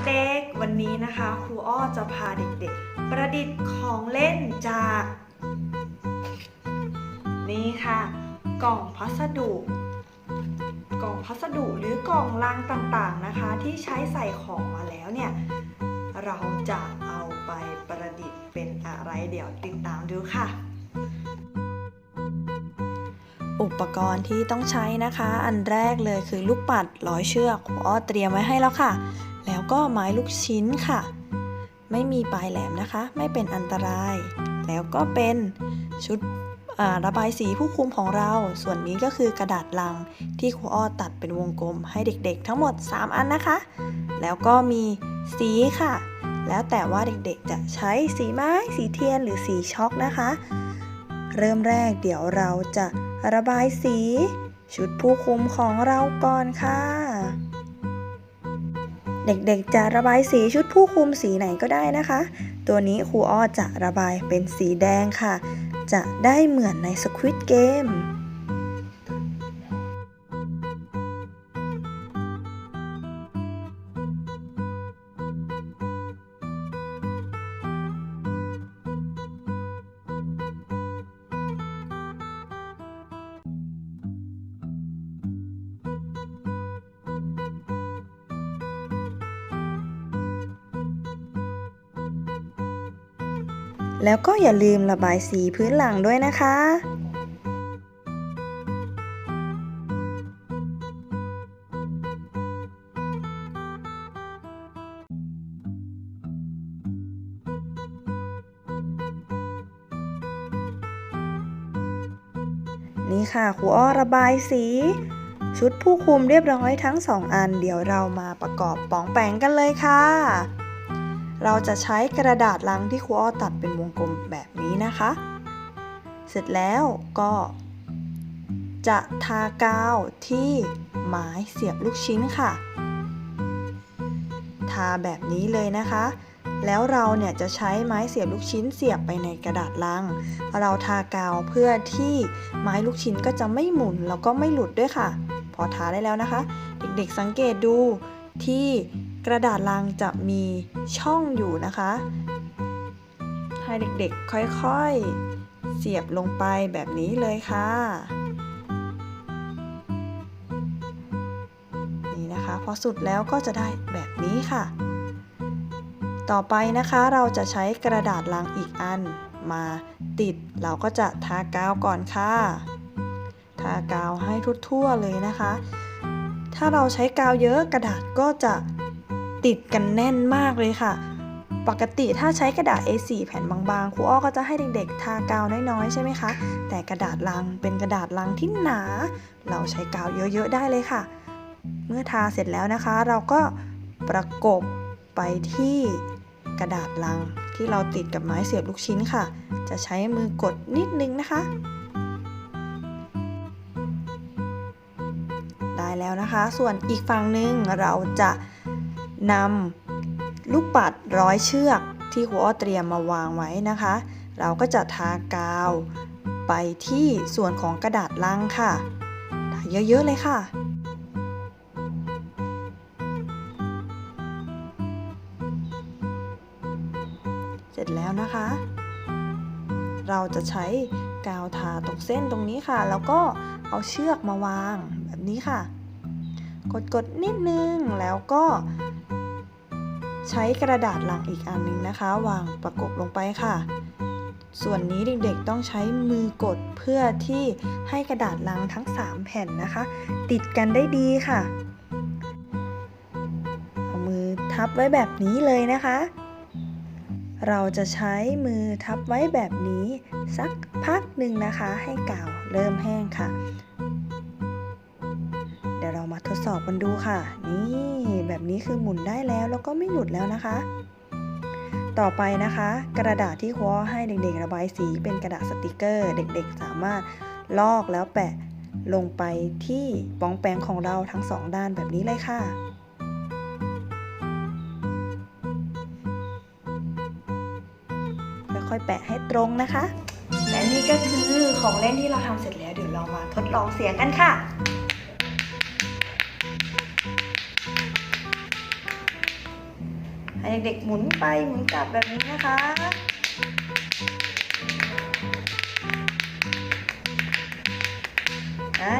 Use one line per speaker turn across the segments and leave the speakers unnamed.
เด็กๆ วันนี้นะคะ ครูอ้อจะพาเด็กๆ ประดิษฐ์ของเล่นจาก นี่ค่ะ กล่องพัสดุ กล่องพัสดุหรือกล่องลังต่างๆนะคะ ที่ใช้ใส่ของมาแล้วเนี่ย เราจะเอาไปประดิษฐ์เป็นอะไรเดี๋ยวติดตามดูค่ะอุปกรณ์ที่ต้องใช้นะคะ อันแรกเลยคือลูกปัดร้อยเชือกครูอ้อเตรียมไว้ให้แล้วค่ะ แล้วก็ไม้ลูกชิ้นค่ะ ไม่มีปลายแหลมนะคะ ไม่เป็นอันตราย แล้วก็เป็นชุดระบายสีผู้คุมของเรา ส่วนนี้ก็คือกระดาษลังที่ครูอ้อตัดเป็นวงกลมให้เด็กๆ ทั้งหมด 3 อันนะคะ แล้วก็มีสีค่ะ แล้วแต่ว่าเด็กๆจะใช้สีไม้ สีเทียนหรือสีช็อกนะคะ เริ่มแรกเดี๋ยวเราจะระบายสี ชุดผู้คุมของเราก่อนค่ะ เด็กๆ จะระบายสีชุดผู้คุมสีไหนก็ได้นะคะ ตัวนี้ครูอ้อจะระบายเป็นสีแดงค่ะ จะได้เหมือนใน Squid Game แล้วก็อย่าลืมระบายสีพื้นหลังด้วยนะคะนี่ค่ะครูอ้อระบายสี ชุดผู้คุมเรียบร้อยทั้งสองอัน เดี๋ยวเรามาประกอบปองแปงกันเลยค่ะ เราจะใช้กระดาษลังที่ครูอ้อตัดเป็นวงกลมแบบนี้นะคะ เสร็จแล้วก็ จะทากาวที่ไม้เสียบลูกชิ้นค่ะ ทาแบบนี้เลยนะคะ แล้วเราเนี่ยจะใช้ไม้เสียบลูกชิ้นเสียบไปในกระดาษลัง เราทากาวเพื่อที่ไม้ลูกชิ้นก็จะไม่หมุนแล้วก็ไม่หลุดด้วยค่ะ พอทาได้แล้วนะคะ เด็กๆสังเกตดูที่ กระดาษลังจะมีช่องอยู่นะคะ ให้เด็กๆค่อยๆ เสียบลงไปแบบนี้เลยค่ะ นี่นะคะพอสุดแล้วก็จะได้แบบนี้ค่ะ ต่อไปนะคะเราจะใช้กระดาษลังอีกอันมาติดเราก็จะทากาวก่อนค่ะ ทากาวให้ทั่วๆเลยนะคะ ถ้าเราใช้กาวเยอะกระดาษก็จะ ติดกันแน่นมากเลยค่ะ ปกติถ้าใช้กระดาษ A4 แผ่นบางๆครูอ้อก็จะให้เด็กๆ ทากาวน้อยๆ ใช่ไหมคะ แต่กระดาษลังเป็นกระดาษลังที่หนา เราใช้กาวเยอะๆ ได้เลยค่ะ เมื่อทาเสร็จแล้วนะคะ เราก็ประกบไปที่กระดาษลังที่เราติดกับไม้เสียบลูกชิ้นค่ะ จะใช้มือกดนิดนึงนะคะ ได้แล้วนะคะ ส่วนอีกฝั่งหนึ่งเราจะ นำลูกปัดร้อยเชือกที่ครูอ้อเตรียมมาวางไว้นะคะ เราก็จะทากาวไปที่ส่วนของกระดาษลังค่ะทาเยอะๆเลยค่ะเสร็จแล้วนะคะ เราจะใช้กาวทาตรงเส้นตรงนี้ค่ะ แล้วก็เอาเชือกมาวางแบบนี้ค่ะ กดๆนิดนึงแล้วก็ ใช้กระดาษลังอีกอันหนึงนะคะ วางประกบลงไปค่ะ ส่วนนี้เด็กๆต้องใช้มือกดเพื่อที่ให้กระดาษลังทั้ง 3 แผ่นนะคะ ติดกันได้ดีค่ะ เอามือทับไว้แบบนี้เลยนะคะ เราจะใช้มือทับไว้แบบนี้ สักพักหนึ่งนะคะ ให้กาวเริ่มแห้งค่ะ ยวเรามาทดสอบกันดูค่ะ นี่แบบนี้คือหมุนได้แล้วแล้วก็ไม่หลุดแล้วนะคะ ต่อไปนะคะ กระดาษที่ครูอ้อให้เด็กๆ ระบายสีเป็นกระดาษสติกเกอร์ เด็กๆ สามารถลอกแล้วแปะลงไปที่ปองแปงของเราทั้งสองด้านแบบนี้เลยค่ะค่อยๆแปะให้ตรงนะคะ และนี่ก็คือของเล่นที่เราทำเสร็จแล้วเดี๋ยวเรามาทดลองเสียงกันค่ะ เด็กๆหมุนไปหมุนกลับแบบนี้นะคะ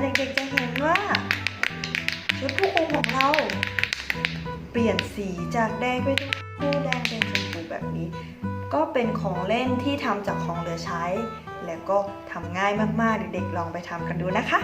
เด็กๆจะเห็นว่า ชุดผู้คุมของเรา เปลี่ยนสีจากแดงเป็นชมพูแดงเป็นชมพูแบบนี้ ก็เป็นของเล่นที่ทำจากของเหลือใช้ และก็ทำง่ายมากๆ เด็กๆลองไปทำกันดูนะคะ